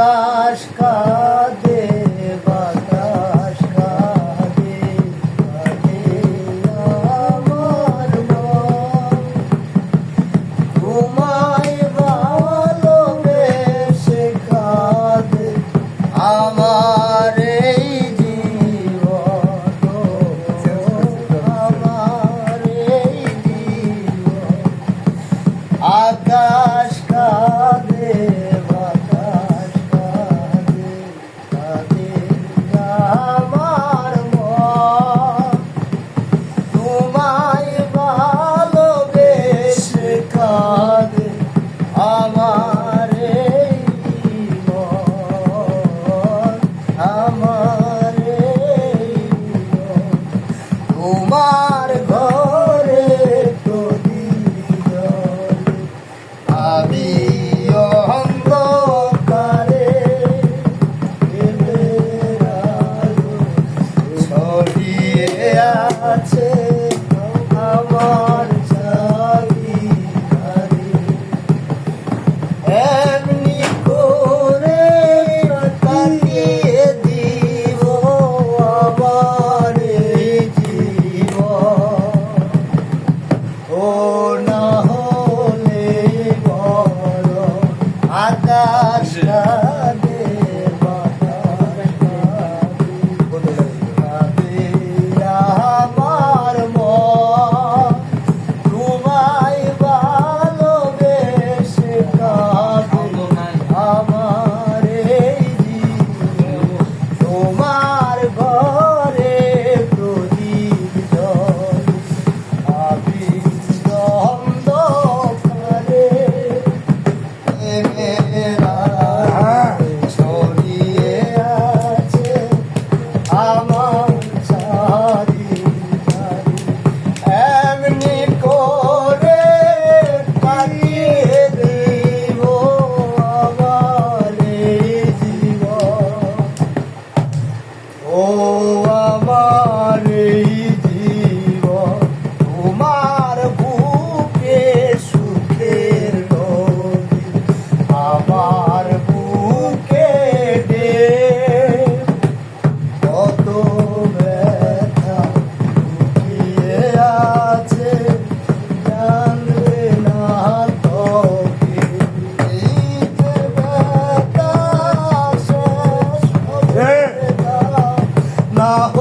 বাতাস কাঁদে বাতাস কাঁদে কাঁদে আমার ঘুমাই ভালো বেশে কাঁদে আমার এই আকাশ কাঁদে তোমার ঘর। 나